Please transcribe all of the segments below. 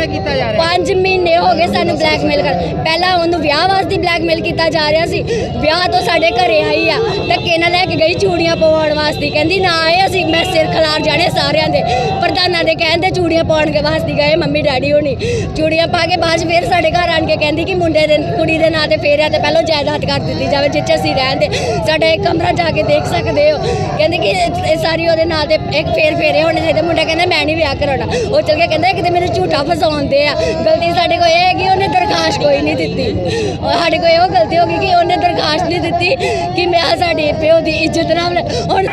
ਕਿਵੇਂ ਕੀਤਾ ਜਾ ਰਿਹਾ। 5 ਮਹੀਨੇ ਹੋ ਗਏ ਸਾਨੂੰ ਬਲੈਕਮੇਲ ਕਰ ਪਹਿਲਾਂ ਉਹਨੂੰ ਵਿਆਹ ਵਾਸਤੇ ਬਲੈਕਮੇਲ ਕੀਤਾ ਜਾ ਰਿਹਾ ਸੀ। ਵਿਆਹ ਤੋਂ ਸਾਡੇ ਘਰੇ ਆਈ ਆ। ਧੱਕੇ ਨਾਲ ਲੈ ਕੇ ਗਈ ਚੂੜੀਆਂ ਪਵਾਉਣ ਵਾਸਤੇ। ਕਹਿੰਦੀ, ਨਾ ਆਏ ਅਸੀਂ, ਮੈਂ ਸਿਰ ਖਲਾਰ ਜਾਣੇ ਸਾਰਿਆਂ ਦੇ। ਪ੍ਰਧਾਨਾਂ ਦੇ ਕਹਿੰਦੇ ਚੂੜੀਆਂ ਪਾਉਣ ਕੇ ਵਾਸਤੇ ਗਏ, ਮੰਮੀ, ਡੈਡੀ ਹੋਣੀ। ਚੂੜੀਆਂ ਪਾ ਕੇ ਬਾਅਦ 'ਚ ਫਿਰ ਸਾਡੇ ਘਰ ਆਣ ਕੇ ਕਹਿੰਦੀ ਕਿ ਮੁੰਡੇ ਦੇ ਕੁੜੀ ਦੇ ਨਾਂ ਤੇ ਫੇਰਿਆ ਤੇ ਪਹਿਲਾਂ ਜਾਇਦਾਦ ਕਰ ਦਿੱਤੀ ਜਾਵੇ ਜਿੱਥੇ ਅਸੀਂ ਰਹਿੰਦੇ ਸਾਡਾ ਇੱਕ ਕਮਰਾ ਜਾ ਕੇ ਦੇਖ ਸਕਦੇ ਹੋ। ਕਹਿੰਦੇ ਕਿ ਇਹ ਸਾਰੀ ਉਹਦੇ ਨਾਂ ਤੇ ਇੱਕ ਫੇਰ ਫੇਰੇ ਹੋਣੇ ਚਾਹੀਦੇ। ਮੁੰਡਾ ਕਹਿੰਦਾ, ਮੈਂ ਨਹੀਂ ਵਿਆਹ ਕਰਾਉਣਾ। ਉਹ ਚਲ ਕੇ ਕਹਿੰਦਾ ਕਿਤੇ ਮੈਨੂੰ ਝੂਠਾ ਫਸਾਉਂਦੇ ਆ। ਗਲਤੀ ਸਾਡੇ ਕੋਲ ਇਹ ਹੈ ਕਿ ਉਹਨੇ ਦਰਖਾਸਤ ਕੋਈ ਨਹੀਂ ਦਿੱਤੀ। ਸਾਡੇ ਕੋਲ ਇਹੋ ਗਲਤੀ ਹੋ ਗਈ ਕਿ ਉਹਨੇ ਦਰਖਾਸਤ ਨਹੀਂ ਦਿੱਤੀ ਕਿ ਮੈਂ ਸਾਡੇ ਪਿਓ ਦੀ ਇੱਜ਼ਤ ਨਾਲ ਹੁਣ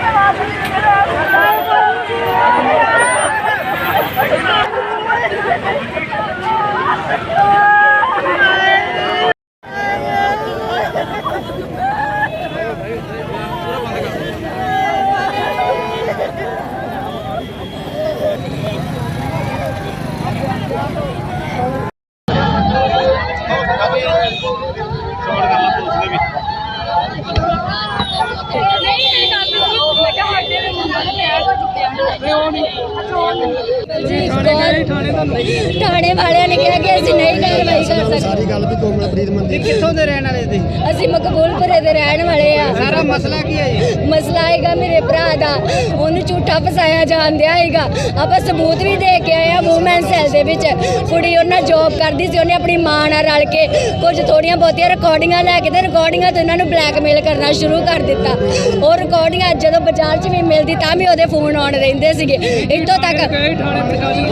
Jesus. ਥਾਣੇ ਵਾਲਿਆਂ ਨੇ ਕਿਹਾ ਕਿ ਅਸੀਂ ਨਹੀਂ ਕਾਰਵਾਈ ਕਰ ਸਕਦੇ। ਸਾਰੀ ਗੱਲ ਵੀ ਕੋਮਲਪ੍ਰੀਤ ਮੰਦੀ ਕਿੱਥੋਂ ਦੇ ਰਹਿਣ ਵਾਲੇ ਦੇ ਅਸੀਂ ਮਕਬੂਲਪੁਰੇ ਦੇ ਰਹਿਣ ਵਾਲੇ ਆ। ਸਾਰਾ ਮਸਲਾ ਕੀ ਹੈ ਜੀ? ਮਸਲਾ ਹੈਗਾ ਮੇਰੇ ਭਰਾ ਦਾ। ਉਹਨੂੰ ਝੂਠਾ ਫਸਾਇਆ ਜਾਂਦਿਆ ਹੈਗਾ। ਆਪਾਂ ਸਬੂਤ ਵੀ ਦੇ ਕੇ ਆਏ ਆ ਵੂਮਨ ਸੈਲ ਦੇ ਵਿੱਚ। ਕੁੜੀ ਉਹਨਾਂ ਜੌਬ ਕਰਦੀ ਸੀ ਉਹਨੇ ਆਪਣੀ ਮਾਂ ਨਾਲ ਰਲ ਕੇ ਕੁਝ ਥੋੜੀਆਂ ਬਹੁਤੀਆਂ ਰਿਕਾਰਡਿੰਗਾਂ ਲੈ ਕੇ ਤੇ ਰਿਕਾਰਡਿੰਗਾਂ ਤੋਂ ਇਹਨਾਂ ਨੂੰ ਬਲੈਕਮੇਲ ਕਰਨਾ ਸ਼ੁਰੂ ਕਰ ਦਿੱਤਾ। ਉਹ ਰਿਕਾਰਡਿੰਗਾਂ ਜਦੋਂ ਬਾਜ਼ਾਰ 'ਚ ਵੀ ਮਿਲਦੀ ਤਾਂ ਵੀ ਉਹਦੇ ਫੋਨ ਆਉਣ ਰਹਿੰਦੇ ਸੀਗੇ। ਇੱਥੋਂ ਤੱਕ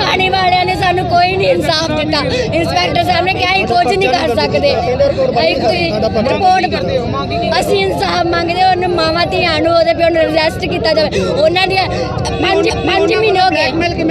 ਥਾਣੇ ਵਾਲਿਆਂ ਨੇ ਸਾਨੂੰ ਕੋਈ ਨਹੀਂ ਇਨਸਾਫ ਦਿੱਤਾ। ਇੰਸਪੈਕਟਰ ਸਾਹਿਬ ਨੇ ਕਿਹਾ ਹੀ ਕੁਝ ਨਹੀਂ ਕਰ ਸਕਦੇ। ਅਸੀਂ ਕੋਈ ਰਿਪੋਰਟ ਅਸੀਂ ਇਨਸਾਫ ਮੰਗਦੇ ਹਾਂ, ਉਹਨੂੰ ਮਾਵਾਂ ਧੀਆਂ ਨੂੰ ਉਹਦੇ ਪਿਓ ਨੂੰ ਅਰੈਸਟ ਕੀਤਾ ਜਾਵੇ। ਉਹਨਾਂ ਦੀਆਂ ਪੰਜ ਪੰਜ ਮਹੀਨੇ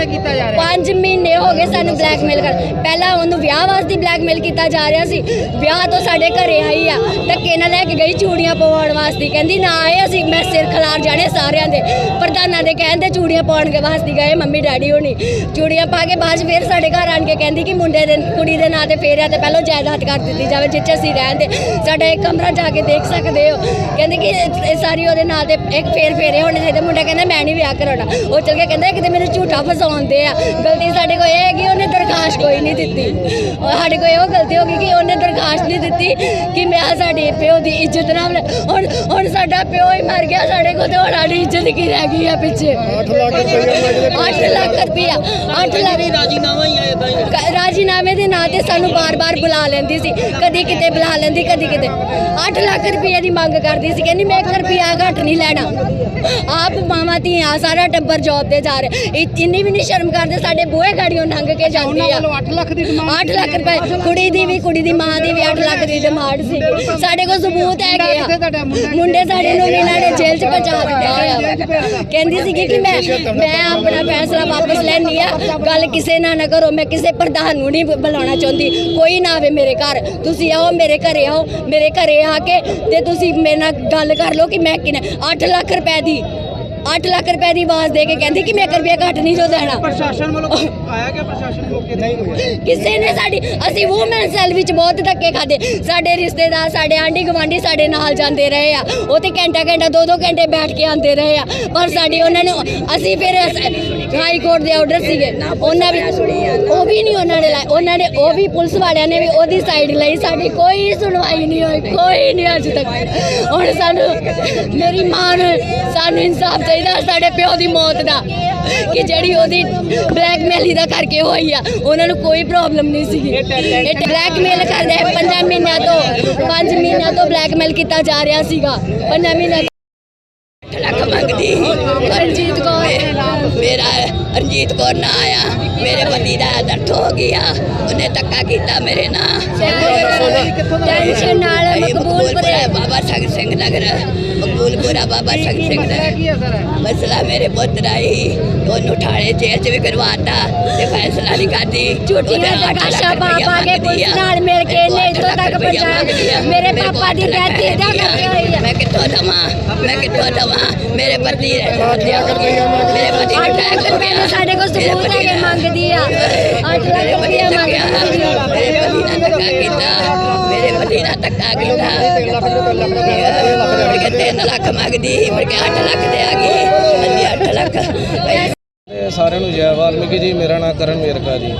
ਕਿਵੇਂ ਕੀਤਾ ਜਾ ਰਿਹਾ? 5 ਮਹੀਨੇ ਹੋ ਗਏ ਸਾਨੂੰ ਬਲੈਕਮੇਲ ਕਰ, ਪਹਿਲਾਂ ਉਹਨੂੰ ਵਿਆਹ ਵਾਸਤੇ ਬਲੈਕਮੇਲ ਕੀਤਾ ਜਾ ਰਿਹਾ ਸੀ। ਵਿਆਹ ਤੋਂ ਸਾਡੇ ਘਰੇ ਆਈ ਆ, ਧੱਕੇ ਨਾਲ ਲੈ ਕੇ ਗਈ ਚੂੜੀਆਂ ਪਵਾਉਣ ਵਾਸਤੇ। ਕਹਿੰਦੀ, ਨਾ ਆਏ ਅਸੀਂ, ਮੈਂ ਸਿਰ ਖਲਾਰ ਜਾਣੇ ਸਾਰਿਆਂ ਦੇ। ਪ੍ਰਧਾਨਾਂ ਦੇ ਕਹਿੰਦੇ ਚੂੜੀਆਂ ਪਾਉਣ ਕੇ ਵਾਸਤੇ ਗਏ ਮੰਮੀ, ਡੈਡੀ ਹੋਣੀ। ਚੂੜੀਆਂ ਪਾ ਕੇ ਬਾਅਦ 'ਚ ਫਿਰ ਸਾਡੇ ਘਰ ਆਣ ਕੇ ਕਹਿੰਦੀ ਕਿ ਮੁੰਡੇ ਦੇ, ਕੁੜੀ ਦੇ ਨਾਂ ਤੇ ਫੇਰਿਆ ਤੇ ਪਹਿਲਾਂ ਜਾਇਦਾਦ ਕਰ ਦਿੱਤੀ ਜਾਵੇ, ਜਿੱਥੇ ਅਸੀਂ ਰਹਿੰਦੇ ਸਾਡਾ ਇੱਕ ਕਮਰਾ ਜਾ ਕੇ ਦੇਖ ਸਕਦੇ ਹੋ। ਕਹਿੰਦੇ ਕਿ ਇਹ ਸਾਰੀ ਉਹਦੇ ਨਾਂ ਤੇ ਇੱਕ ਫੇਰ ਫੇਰੇ ਹੋਣੇ ਚਾਹੀਦੇ। ਮੁੰਡਾ ਕਹਿੰਦਾ, ਮੈਂ ਨਹੀਂ ਵਿਆਹ ਕਰਾਉਣਾ। ਉਹ ਚਲ ਕੇ ਕਹਿੰਦਾ ਕਿਤੇ ਮੈਨੂੰ ਝੂਠਾ ਫਸਾਉਂਦੇ ਆ। ਗਲਤੀ ਸਾਡੇ ਕੋਲ ਇਹ ਹੈ ਕਿ ਉਹਨੇ ਦਰਖਾਸਤ ਕੋਈ ਨਹੀਂ ਦਿੱਤੀ। ਔਰ ਸਾਡੇ ਕੋਲ ਇਹੋ ਗਲਤੀ ਹੋ ਗਈ ਕਿ ਉਹਨੇ ਦਰਖਾਸਤ ਨਹੀਂ ਦਿੱਤੀ ਕਿ ਮੈਂ ਸਾਡੇ ਪਿਓ ਦੀ ਇੱਜ਼ਤ ਨਾਲ ਹੁਣ ਹੁਣ ਸਾਡਾ ਪਿਓ ਹੀ ਮਰ ਗਿਆ ਸਾਡੇ ਕੋਲ ਤੇ ਹੁਣ ਸਾਡੀ ਇੱਜ਼ਤ ਕੀ ਰਹਿ ਗਈ ਆ ਪਿੱਛੇ। 8 ਲੱਖ ਰੁਪਏ 8 ਲੱਖ ਰੁਪਇਆ 8 ਲੱਖ ਰਾਜੀਨਾਮਾ ਹੀ ਆਇਆ ਤਾਂ ਕ- ਰਾਜੀਨਾਮੇ ਦੇ ਨਾਂ ਤੇ ਸਾਨੂੰ ਬਾਰ-ਬਾਰ ਬੁਲਾ ਲੈਂਦੀ ਸੀ। ਕਦੀ ਕਿਤੇ ਬੁਲਾ ਲੈਂਦੀ ਕਦੀ ਕਿਤੇ। 8 ਲੱਖ ਰੁਪਏ ਦੀ ਮੰਗ ਕਰਦੀ ਸੀ। ਕਹਿੰਦੀ ਮੈਂ 1 ਰੁਪਿਆ ਘੱਟ ਨਹੀਂ ਲੈਣਾ। ਆਪ ਮਾਵਾਂ ਧੀਆਂ ਸਾਰਾ ਟੱਬਰ ਜੌਬ ਤੇ ਜਾ ਰਹੇ। ਇੰਨੀ ਵੀ ਨਹੀਂ ਸ਼ਰਮ ਕਰਦੇ ਸਾਡੇ ਬੂਹੇ ਗਾੜੀਆਂ ਲੰਘ ਕੇ ਜਾਂਦੀ ਉਹਨਾਂ ਆ। ਵੱਲੋਂ 8 ਲੱਖ ਦੀ ਡਿਮਾਂਡ 8 ਲੱਖ ਰੁਪਏ ਕੁੜੀ ਦੀ ਵੀ ਕੁੜੀ ਦੀ ਮਾਂ ਦੀ ਵੀ 8 ਲੱਖ ਦੀ ਡਿਮਾਂਡ ਸੀ। ਸਾਡੇ ਕੋਲ ਸਬੂਤ ਹੈਗੇ ਆ। ਮੁੰਡਾ? ਸਾਡੇ ਨੂੰ ਵੀ ਇਹਨਾਂ ਨੇ ਜੇਲ੍ਹ 'ਚ ਪਹੁੰਚਾ ਦਿੱਤਾ ਵਾ। ਕਹਿੰਦੀ ਸੀਗੀ ਕਿ ਮੈਂ ਮੈਂ ਆਪਣਾ ਫੈਸਲਾ ਵਾਪਸ ਲੈਣੀ ਆ। ਗੱਲ ਕਿਸੇ ਨਾਲ ਨਾ ਕਰੋ ਮੈਂ ਕਿਸੇ ਪ੍ਰਧਾਨ ਨੂੰ ਨਹੀਂ ਬੁਲਾਉਣਾ ਚਾਹੁੰਦੀ। ਕੋਈ ਨਾ ਆਵੇ ਮੇਰੇ ਘਰ। ਤੁਸੀਂ ਆਓ ਮੇਰੇ ਘਰੇ ਆਓ। ਮੇਰੇ ਘਰੇ ਆ ਕੇ ਤੇ ਤੁਸੀਂ ਮੇਰੇ ਨਾਲ ਗੱਲ ਕਰ ਲਓ ਕਿ ਮੈਂ ਕਿਨੇ 8 ਲੱਖ ਰੁਪਏ ਦੀ 8 ਲੱਖ ਰੁਪਏ ਦੀ ਆਵਾਜ਼ ਦੇ ਕੇ ਕਹਿੰਦੀ ਕਿ ਮੈਂ 1 ਰੁਪਿਆ ਘੱਟ ਨਹੀਂ ਜੋ ਦੇਣਾ ਪ੍ਰਸ਼ਾਸਨ ਵੱਲੋਂ ਆਇਆ ਕਿ ਪ੍ਰਸ਼ਾਸਨ ਮੌਕੇ ਨਹੀਂ ਕਿਸੇ ਨੇ ਸਾਡੀ ਅਸੀਂ ਵੂਮਨ ਸੈਲ ਵਿੱਚ ਬਹੁਤ ਧੱਕੇ ਖਾਦੇ ਸਾਡੇ ਰਿਸ਼ਤੇਦਾਰ ਸਾਡੇ ਆਂਢੀ ਗਵਾਂਢੀ ਸਾਡੇ ਨਾਲ ਜਾਂਦੇ ਰਹੇ ਆ। ਉਹ ਤੇ ਘੰਟਾ ਘੰਟਾ ਦੋ ਦੋ ਘੰਟੇ ਬੈਠ ਕੇ ਆਉਂਦੇ ਰਹੇ ਆ। ਪਰ ਸਾਡੀ ਉਹਨਾਂ ਨੇ ਅਸੀਂ ਫਿਰ ਹਾਈ ਕੋਰਟ ਦੇ ਆਰਡਰ ਸੀਗੇ। ਉਹਨਾਂ ਵੀ ਉਹ ਵੀ ਨਹੀਂ ਉਹਨਾਂ ਨੇ ਲਾਏ। ਉਹਨਾਂ ਨੇ ਉਹ ਵੀ ਪੁਲਿਸ ਵਾਲਿਆਂ ਨੇ ਵੀ ਉਹਦੀ ਸਾਈਡ ਲਈ। ਸਾਡੀ ਕੋਈ ਸੁਣਵਾਈ ਨਹੀਂ ਹੋਈ। ਕੋਈ ਨਹੀਂ ਅੱਜ ਤੱਕ। ਹੁਣ ਸਾਨੂੰ ਮੇਰੀ ਮਾਂ ਨੂੰ ਸਾਨੂੰ ਇਨਸਾਫ ਚਾਹੀਦਾ। ਸਾਡੇ ਪਿਓ ਦੀ ਮੌਤ ਦਾ। ਕਿ ਜਿਹੜੀ ਉਹਦੀ ਬਲੈਕਮੇਲ ਦਾ ਕਰਕੇ ਹੋਈ ਆ। ਉਹਨਾਂ ਨੂੰ ਕੋਈ ਪ੍ਰੋਬਲਮ ਨਹੀਂ ਸੀਗੀ। ਇਹ ਬਲੈਕਮੇਲ ਕਰਦੇ ਆ ਪੰਜਾਂ ਮਹੀਨਿਆਂ ਤੋਂ ਪੰਜ ਮਹੀਨਿਆਂ ਤੋਂ ਬਲੈਕਮੇਲ ਕੀਤਾ ਜਾ ਰਿਹਾ ਸੀਗਾ। ਪੰਜਾਂ ਮਹੀਨਿਆਂ ਅੱਠ ਲੱਖ ਮੰਗਦੀ ਰਣਜੀਤ ਕੌਰ ਮੇਰਾ ਰਣਜੀਤ ਕੌਰ ਨਾ ਆਇਆ ਮੇਰੇ ਪਤੀ ਦਾ ਦਰਦ ਹੋ ਗਿਆ ਉਹਨੇ ਧੱਕਾ ਕੀਤਾ ਮੇਰੇ ਨਾਲ ਟੈਨਸ਼ਨ ਨਾਲ ਮਕਬੂਲਪੁਰੇ ਬਾਬਾ ਸੰਗ ਸਿੰਘ ਨਗਰ ਮਕਬੂਲਪੁਰਾ ਬਾਬਾ ਸੰਗ ਸਿੰਘ ਨਗਰ ਕੀ ਹੈ ਸਰ ਮਸਲਾ ਮੇਰੇ ਪੁੱਤ ਆਈ ਉਹਨੂੰ ਠਾਣੇ ਜੇਲ੍ਹ ਚ ਵੀ ਕਰਵਾਤਾ ਤੇ ਫੈਸਲਾ ਨਹੀਂ ਕਰਦੀ ਝੂਠੀਆਂ ਪਾ ਪਾ ਕੇ ਪੁਲਿਸ ਨਾਲ ਮਿਲ ਕੇ ਇਹਨੇ ਇੱਥੋਂ ਤੱਕ ਪਹੁੰਚਾਇਆ। ਮੇਰੇ ਪਾਪਾ ਦੀ death ਇਹਦਾ ਕਰਕੇ ਹੋਈ ਆ। ਮੈਂ ਕਿੱਥੋਂ ਦਵਾਂ? ਮੈਂ ਕਿੱਥੋਂ ਦਵਾਂ? ਮੇਰੇ ਪਤੀ ਮੇਰੇ ਪਤੀ ਨੂੰ ਹੋ ਰੁਪਏ ਗਿਆ। ਸਾਡੇ ਕੋਲ ਮੇਰੇ ਸਬੂਤ ਪਤੀ ਹੈਗੇ ਨਾਲ- ਮੰਗਦੀ ਆ। ਅੱਠ ਲੱਖ ਮੇਰੇ ਪਤੀ ਰੁਪਇਆ ਧੱਕਿਆ। ਮੰਗਦੀ ਆ। ਮੇਰੇ ਪਤੀ ਨਾਲ ਧੱਕਾ ਕੀਤਾ। ਮੇਰੇ ਪਤੀ ਨਾਲ ਧੱਕਾ ਕੀਤਾ। ਮੁੜ ਕੇ ਤਿੰਨ ਲੱਖ ਮੰਗਦੀ। ਮੁੜ ਕੇ 8 ਲੱਖ ਦੇ ਆ ਗਈ। ਅਸੀਂ 8 ਲੱਖ। ਸਾਰਿਆਂ ਨੂੰ ਜੈ ਵਾਲਮੀਕੀ ਜੀ, ਮੇਰਾ ਨਾਮ ਕਰਨ ਵੇਰਕਾ ਜੀ।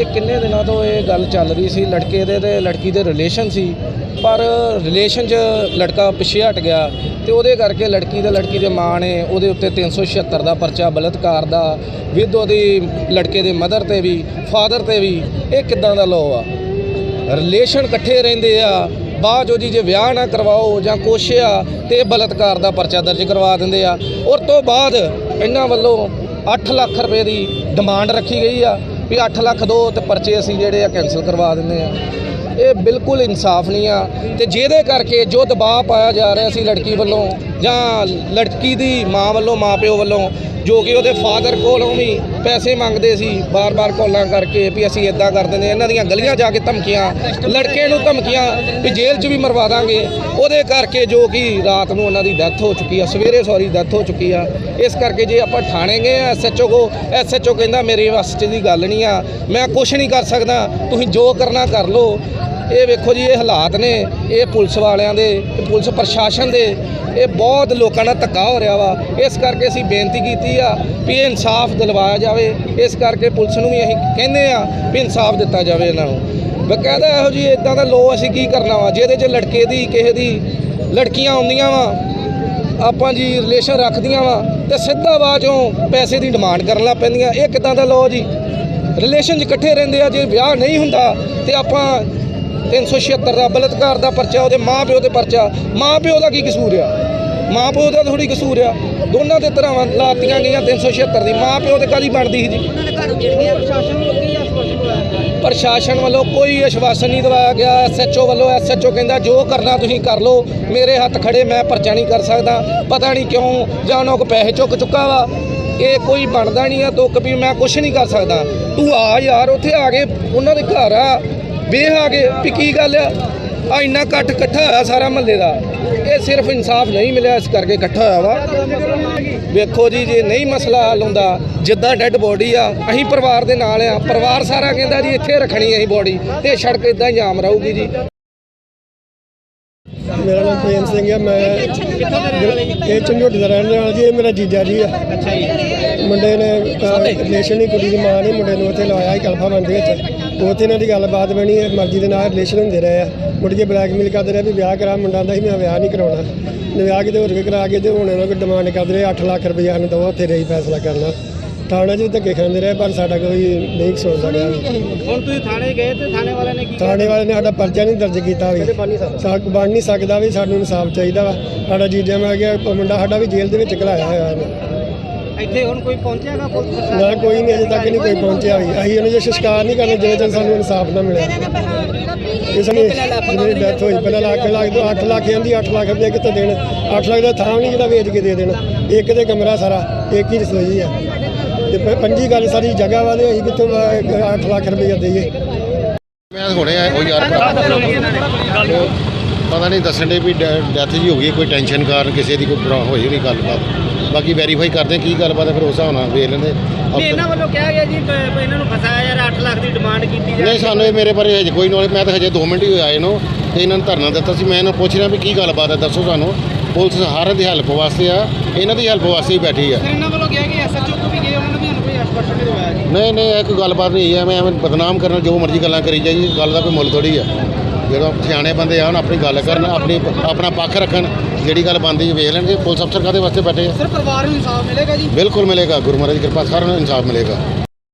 ਇਹ ਕਿੰਨੇ ਦਿਨਾਂ ਤੋਂ ਇਹ ਗੱਲ ਚੱਲ ਰਹੀ ਸੀ, ਲੜਕੇ ਦੇ ਤੇ ਲੜਕੀ ਦੇ ਰਿਲੇਸ਼ਨ ਸੀ। ਪਰ ਰਿਲੇਸ਼ਨ 'ਚ ਲੜਕਾ ਪਿੱਛੇ ਹਟ ਗਿਆ ਤੇ ਉਹਦੇ ਕਰਕੇ ਲੜਕੀ ਤੇ ਲੜਕੀ ਦੇ ਮਾਂ ਨੇ ਉਹਦੇ ਉੱਤੇ 376 ਦਾ ਪਰਚਾ, ਬਲਤਕਾਰ ਦਾ ਵਿਦ ਉਹਦੀ ਲੜਕੇ ਦੇ ਮਦਰ ਤੇ ਵੀ ਫਾਦਰ ਤੇ ਵੀ, ਇਹ ਕਿੱਦਾਂ ਦਾ ਲਾਅ ਆ? ਰਿਲੇਸ਼ਨ ਇਕੱਠੇ ਰਹਿੰਦੇ ਆ, ਬਾਅਦ ਜੋ ਜੀ ਜੇ ਵਿਆਹ ਨਾ ਕਰਵਾਓ ਜਾਂ ਕੁਛ ਆ, ਤੇ ਇਹ ਬਲਤਕਾਰ ਦਾ ਪਰਚਾ ਦਰਜ ਕਰਵਾ ਦਿੰਦੇ ਆ। ਔਰ ਤੋਂ ਬਾਅਦ ਇਹਨਾਂ ਵੱਲੋਂ 8 ਲੱਖ ਰੁਪਏ ਦੀ ਡਿਮਾਂਡ ਰੱਖੀ ਗਈ ਆ ਵੀ 8 ਲੱਖ ਦੋ ਤੇ ਪਰਚੇ ਅਸੀਂ ਜਿਹੜੇ ਆ ਕੈਨਸਲ ਕਰਵਾ ਦਿੰਦੇ ਆ। ਇਹ ਬਿਲਕੁਲ ਇਨਸਾਫ ਨਹੀਂ ਆ ਤੇ ਜਿਹਦੇ ਕਰਕੇ ਜੋ ਦਬਾਅ ਪਾਇਆ ਜਾ ਰਿਹਾ ਸੀ ਲੜਕੀ ਵੱਲੋਂ ਜਾਂ ਲੜਕੀ ਦੀ ਮਾਂ ਵੱਲੋਂ ਮਾਪਿਓ ਵੱਲੋਂ ਜੋ ਕਿ ਉਹਦੇ ਫਾਦਰ ਕੋਲੋਂ ਵੀ ਪੈਸੇ ਮੰਗਦੇ ਸੀ, ਬਾਰ-ਬਾਰ ਕਾਲਾਂ ਕਰਕੇ ਵੀ ਅਸੀਂ ਇਦਾਂ ਕਰ ਦਿੰਦੇ ਇਹਨਾਂ ਦੀਆਂ ਗਲੀਆਂ ਜਾ ਕੇ ਧਮਕੀਆਂ, ਲੜਕੇ ਨੂੰ ਧਮਕੀਆਂ ਵੀ ਜੇਲ੍ਹ 'ਚ ਵੀ ਮਰਵਾ ਦਾਂਗੇ। ਉਹਦੇ ਕਰਕੇ ਜੋ ਕਿ ਰਾਤ ਨੂੰ ਉਹਨਾਂ ਦੀ ਡੈਥ ਹੋ ਚੁੱਕੀ ਆ, ਸਵੇਰੇ ਸੌਰੀ ਡੈਥ ਹੋ ਚੁੱਕੀ ਆ। ਇਸ ਕਰਕੇ ਜੇ ਆਪਾਂ ਥਾਣੇ ਗਏ ਐਸਐਚਓ ਕੋ ਐਸਐਚਓ ਕਹਿੰਦਾ ਮੇਰੇ ਵੱਸ 'ਚ ਦੀ ਗੱਲ ਨਹੀਂ ਆ। ਮੈਂ ਕੁਝ ਨਹੀਂ ਕਰ ਸਕਦਾ, ਤੁਸੀਂ ਜੋ ਕਰਨਾ ਕਰ ਲਓ। ਇਹ ਵੇਖੋ ਜੀ, ਇਹ ਹਾਲਾਤ ਨੇ, ਇਹ ਪੁਲਿਸ ਵਾਲਿਆਂ ਦੇ ਪੁਲਿਸ ਪ੍ਰਸ਼ਾਸਨ ਦੇ, ਇਹ ਬਹੁਤ ਲੋਕਾਂ ਨਾਲ ਧੱਕਾ ਹੋ ਰਿਹਾ ਵਾ। ਇਸ ਕਰਕੇ ਅਸੀਂ ਬੇਨਤੀ ਕੀਤੀ ਆ ਵੀ ਇਹ ਇਨਸਾਫ ਦਿਲਵਾਇਆ ਜਾਵੇ। ਇਸ ਕਰਕੇ ਪੁਲਿਸ ਨੂੰ ਵੀ ਅਸੀਂ ਕਹਿੰਦੇ ਆ ਵੀ ਇਨਸਾਫ ਦਿੱਤਾ ਜਾਵੇ ਇਹਨਾਂ ਨੂੰ। ਬਕਾਇਦਾ ਇਹੋ ਜੀ ਇਦਾਂ ਦਾ ਲੋ ਅਸੀਂ ਕੀ ਕਰਨਾ ਵਾ, ਜਿਹਦੇ 'ਚ ਲੜਕੇ ਦੀ, ਕਿਸੇ ਦੀ ਲੜਕੀਆਂ ਆਉਂਦੀਆਂ ਵਾ, ਆਪਾਂ ਜੀ ਰਿਲੇਸ਼ਨ ਰੱਖਦੀਆਂ ਵਾ ਤੇ ਸਿੱਧਾ ਬਾਅਦ ਚੋਂ ਪੈਸੇ ਦੀ ਡਿਮਾਂਡ ਕਰਨ ਲੱਗ ਪੈਂਦੀਆਂ। ਇਹ ਕਿਦਾਂ ਦਾ ਲੋ ਜੀ? ਰਿਲੇਸ਼ਨ 'ਚ ਇਕੱਠੇ ਰਹਿੰਦੇ ਆ, ਜੇ ਵਿਆਹ ਨਹੀਂ ਹੁੰਦਾ ਤੇ ਆਪਾਂ 376 ਦਾ ਬਲਤਕਾਰ ਦਾ ਪਰਚਾ ਉਹਦੇ ਮਾਂ ਪਿਓ ਤੇ ਪਰਚਾ। ਮਾਂ ਪਿਓ ਦਾ ਕੀ ਕਸੂਰ ਆ? ਮਾਂ ਪਿਓ ਦਾ ਥੋੜੀ ਕਸੂਰ ਆ। ਦੋਨਾਂ ਦੇ ਤਰ੍ਹਾਂ ਲਾਤੀਆਂ ਗਈਆਂ 376 ਦੀ। ਮਾਂ ਪਿਓ ਤੇ ਕਾਦੀ ਬਣਦੀ ਸੀ ਜੀ? ਪ੍ਰਸ਼ਾਸਨ ਵੱਲੋਂ ਕੋਈ ਆਸ਼ਵਾਸਨ ਨਹੀਂ ਦਵਾਇਆ ਗਿਆ। ਐਸਐਚਓ ਵੱਲੋਂ ਐਸਐਚਓ ਕਹਿੰਦਾ ਜੋ ਕਰਨਾ ਤੁਸੀਂ ਕਰ ਲਓ। ਮੇਰੇ ਹੱਥ ਖੜੇ ਮੈਂ ਪਰਚਾ ਨਹੀਂ ਕਰ ਸਕਦਾ। ਪਤਾ ਨਹੀਂ ਕਿਉਂ ਜਾਂ ਉਹਨਾਂ ਕੋ ਪੈਸੇ ਚੁੱਕ ਚੁੱਕਾ ਵਾ। ਇਹ ਕੋਈ ਬਣਦਾ ਨਹੀਂ ਆ ਤੁੱਕ ਵੀ ਮੈਂ ਕੁਝ ਨਹੀਂ ਕਰ ਸਕਦਾ। ਤੂੰ ਆ ਯਾਰ ਉੱਥੇ ਆ ਕੇ ਉਹਨਾਂ ਦੇ ਘਰ ਆ। ਵੇਖ ਆ ਕੇ ਵੀ ਕੀ ਗੱਲ ਆ। ਆ ਇੰਨਾ ਇਕੱਠ ਇਕੱਠਾ ਹੋਇਆ ਸਾਰਾ ਮਹੱਲੇ ਦਾ। ਇਹ ਸਿਰਫ ਇਨਸਾਫ ਨਹੀਂ ਮਿਲਿਆ ਇਸ ਕਰਕੇ ਇਕੱਠਾ ਹੋਇਆ ਵਾ। ਵੇਖੋ ਜੀ ਜੇ ਨਹੀਂ ਮਸਲਾ ਹੱਲ ਹੁੰਦਾ ਜਿੱਦਾਂ ਡੈੱਡ ਬੋਡੀ ਆ ਅਸੀਂ ਪਰਿਵਾਰ ਦੇ ਨਾਲ ਆ। ਪਰਿਵਾਰ ਸਾਰਾ ਕਹਿੰਦਾ ਜੀ ਇੱਥੇ ਰੱਖਣੀ ਅਸੀਂ ਬੋਡੀ। ਤੇ ਸੜਕ ਇਦਾਂ ਜਾਮ ਰਹੂਗੀ ਜੀ। ਮੇਰਾ ਨਾਮ ਪ੍ਰੇਮ ਸਿੰਘ ਹੈ ਮੈਂ ਇਹ ਚੰਗੋਟੀ ਦਾ ਰਹਿਣ ਵਾਲਾ ਜੀ ਇਹ ਮੇਰਾ ਜੀਜਾ ਜੀ ਆ। ਮੁੰਡੇ ਨੇ ਰਿਲੇਸ਼ਨ ਹੀ ਕੁੜੀ ਦੀ ਮਾਂ ਨੇ ਮੁੰਡੇ ਨੂੰ ਉੱਥੇ ਲਾਇਆ ਸੀ ਕਲਫਾ ਦੇ ਵਿੱਚ। ਉੱਥੇ ਇਹਨਾਂ ਦੀ ਗੱਲਬਾਤ ਬਣੀ ਹੈ ਮਰਜ਼ੀ ਦੇ ਨਾਲ ਰਿਲੇਸ਼ਨ ਹੁੰਦੇ ਰਹੇ ਆ। ਮੁੜ ਕੇ ਬਲੈਕਮੇਲ ਕਰਦੇ ਰਹੇ ਵੀ ਵਿਆਹ ਕਰਾ ਮੁੰਡਾ ਦਾ ਸੀ ਮੈਂ ਵਿਆਹ ਨਹੀਂ ਕਰਾਉਣਾ। ਨੇ ਵਿਆਹ ਕਿਤੇ ਹੋਰ ਕੇ ਕਰਾ ਕੇ ਤੇ ਹੁਣ ਇਹਨਾਂ ਕੋਲ ਡਿਮਾਂਡ ਕਰਦੇ ਰਹੇ 8 ਲੱਖ ਰੁਪਈਆ ਨੂੰ ਦੋ ਉੱਥੇ ਰਹੀ ਫੈਸਲਾ ਕਰਨਾ ਥਾਣਾ 'ਚ ਵੀ ਧੱਕੇ ਖਾਂਦੇ ਰਹੇ ਪਰ ਸਾਡਾ ਕੋਈ ਨਹੀਂ ਸੁਣ ਸਕਿਆ ਹੁਣ। ਤੁਸੀਂ ਥਾਣੇ ਗਏ ਤੇ ਥਾਣੇ ਵਾਲਿਆਂ ਨੇ ਕੀ ਥਾਣੇ ਵਾਲੇ ਨੇ ਸਾਡਾ ਪਰਚਾ ਨਹੀਂ ਦਰਜ ਕੀਤਾ ਵੀ। ਸਾਕ ਬਣ ਨਹੀਂ ਸਕਦਾ। ਵੀ ਸਾਨੂੰ ਇਨਸਾਫ ਚਾਹੀਦਾ ਵਾ। ਸਾਡਾ ਜੀਜਾ ਮੈਂ ਗਿਆ ਮੁੰਡਾ ਸਾਡਾ ਵੀ ਜੇਲ੍ਹ ਦੇ ਵਿੱਚ ਘਲਾਇਆ ਹੋਇਆ ਇਹਨੇ। ਇੱਥੇ ਹੁਣ ਕੋਈ ਪਹੁੰਚਿਆਗਾ ਪੁਲਿਸ ਪ੍ਰਸ਼ਾਸਨ? ਨਾ ਕੋਈ ਨਹੀਂ ਅਜੇ ਤੱਕ ਨਹੀਂ ਕੋਈ ਪਹੁੰਚਿਆ ਵੀ ਅਸੀਂ ਉਹਨਾਂ ਦੇ ਸੰਸਕਾਰ ਨਹੀਂ ਕਰਨੇ ਜਿਵੇਂ ਤੱਕ ਸਾਨੂੰ ਇਨਸਾਫ ਨਾ ਮਿਲਿਆ ਇਸ ਨੇ ਜਿਹਦੀ ਡੈਥ ਹੋਈ ਪਹਿਲਾਂ ਲੱਖ ਲੱਖ ਤੋਂ 8 ਲੱਖ ਜਾਂਦੀ 8 ਲੱਖ ਰੁਪਏ ਕਿੱਥੇ ਦੇਣ? 8 ਲੱਖ ਦਾ ਥਾਂ ਵੀ ਨਹੀਂ ਜਿਹੜਾ ਵੇਚ ਕੇ ਦੇ ਦੇਣਾ। ਇੱਕ ਦੇ ਕਮਰਾ ਸਾਰਾ ਇੱਕ ਹੀ ਰਸੋਈ ਆ। ਤੇ ਪੰਜੀ ਗੱਲ ਸਾਰੀ ਜਗ੍ਹਾ ਵਾਲੇ ਅਸੀਂ ਕਿੱਥੋਂ 8 ਲੱਖ ਰੁਪਏ ਦੇਈਏ? ਮੈਂ ਹੁਣੇ ਆਇਆ ਉਹ ਯਾਰ ਪਤਾ ਨਹੀਂ ਦੱਸਣ ਦੇ ਵੀ ਡੈਥ ਜੀ ਹੋ ਗਈ ਕੋਈ ਟੈਨਸ਼ਨ ਕਾਰਨ ਕਿਸੇ ਦੀ ਕੋਈ ਬਰਾ ਹੋਈ ਨਹੀਂ ਗੱਲਬਾਤ। ਬਾਕੀ ਵੈਰੀਫਾਈ ਕਰਦੇ ਹਾਂ ਕੀ ਗੱਲਬਾਤ ਹੈ ਫਿਰ ਉਸ ਹਿਸਾਬ ਨਾਲ ਵੇਖ ਲੈਂਦੇ ਨਹੀਂ ਇਹਨਾਂ ਵੱਲੋਂ ਕਿਹਾ ਗਿਆ ਜੀ ਪ- ਇਹਨਾਂ ਨੂੰ ਫਸਾਇਆ ਯਾਰ 8 ਲੱਖ ਦੀ ਡਿਮਾਂਡ ਕੀਤੀ ਜਾ ਨਹੀਂ ਸਾਨੂੰ ਇਹ ਮੇਰੇ ਬਾਰੇ ਹਜੇ ਕੋਈ ਨੌਲੇਜ ਮੈਂ ਤਾਂ ਹਜੇ 2 ਮਿੰਟ ਹੀ ਹੋਏ ਆਏ ਨੂੰ ਤੇ ਇਹਨਾਂ ਨੂੰ ਧਰਨਾ ਦਿੱਤਾ ਸੀ। ਮੈਂ ਇਹਨਾਂ ਨੂੰ ਪੁੱਛ ਰਿਹਾ ਵੀ ਕੀ ਗੱਲਬਾਤ ਹੈ ਦੱਸੋ ਸਾਨੂੰ। ਪੁਲਿਸ ਹਰ ਦੀ ਹੈਲਪ ਵਾਸਤੇ ਆ ਇਹਨਾਂ ਦੀ ਹੈਲਪ ਵਾਸਤੇ ਹੀ ਬੈਠੀ ਆ। ਇਹਨਾਂ ਵੱਲੋਂ ਕਿਹਾ ਕਿ ਐਸਐਚਓ ਤੋਂ ਵੀ ਗਏ ਉਹਨਾਂ ਨੇ ਵੀ ਸਾਨੂੰ ਕੋਈ ਆਸ਼ਵਾਸਨ ਨਹੀਂ ਦਵਾਇਆ ਜੀ। ਨਹੀਂ ਨਹੀਂ ਇਹ ਕੋਈ ਗੱਲਬਾਤ ਨਹੀਂ ਹੈ ਮੈਂ ਐਵੇਂ ਬਦਨਾਮ ਕਰਨ ਜੋ ਮਰਜ਼ੀ ਗੱਲਾਂ ਕਰੀ ਜਾਈਏ ਗੱਲ ਦਾ ਕੋਈ ਮੁੱਲ ਥੋੜੀ ਆ। ਜਦੋਂ ਸਿਆਣੇ ਬੰਦੇ ਆਉਣ ਆਪਣੀ ਗੱਲ ਕਰਨ ਆਪਣੀ ਆਪਣਾ ਪੱਖ ਰੱਖਣ ਜਿਹੜੀ ਗੱਲ ਬੰਦੀ ਵੇਖ ਲੈਣਗੇ ਪੁਲਿਸ ਅਫਸਰ ਕਾਦੇ ਵਾਸਤੇ ਬੈਠੇ ਆ? ਸਰ ਪਰਿਵਾਰ ਨੂੰ ਇਨਸਾਫ ਮਿਲੇਗਾ ਜੀ? ਬਿਲਕੁਲ ਮਿਲੇਗਾ। ਗੁਰੂ ਮਹਾਰਾਜ ਦੀ ਕਿਰਪਾ ਸਾਰਿਆਂ ਨੂੰ ਇਨਸਾਫ ਮਿਲੇਗਾ।